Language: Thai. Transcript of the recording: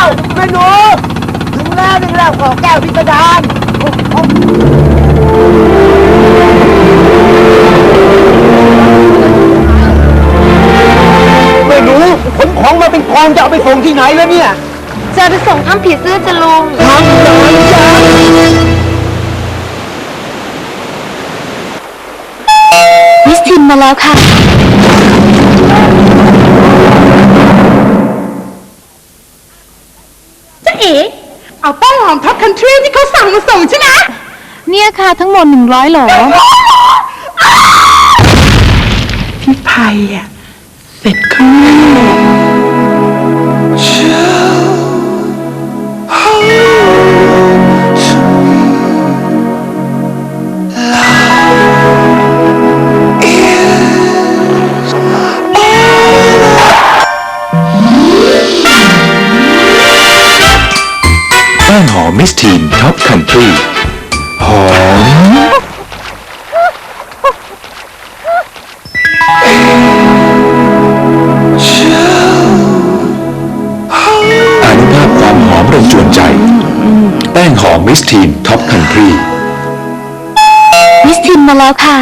แ้วแมนูถึงแล้วถึงแล้วขอแก้วพิจารณ์เมนูขนของมาเป็นกองจะเอาไปส่งที่ไหนแล้วเนี่ยจะไปส่งถ้ำผีเสื้อจะลุงทำยังจ๊ะมิสทินมาแล้วค่ะ เอ๋เอาแป้งหอมท็อปคันทรีที่เขาสั่งมาส่งใช่ไหมเนี่ยค่ะทั้งหมดหนึ่งร้อยโหลพี่ไพอะ เสร็จข้างหน้า แป้งหอมมิสทีนท็อปคันทรีหอมอนุภาพความหอมระจวนใจ แป้งหอมมิสทีนท็อปคันทรีมิสทินมาแล้วค่ะ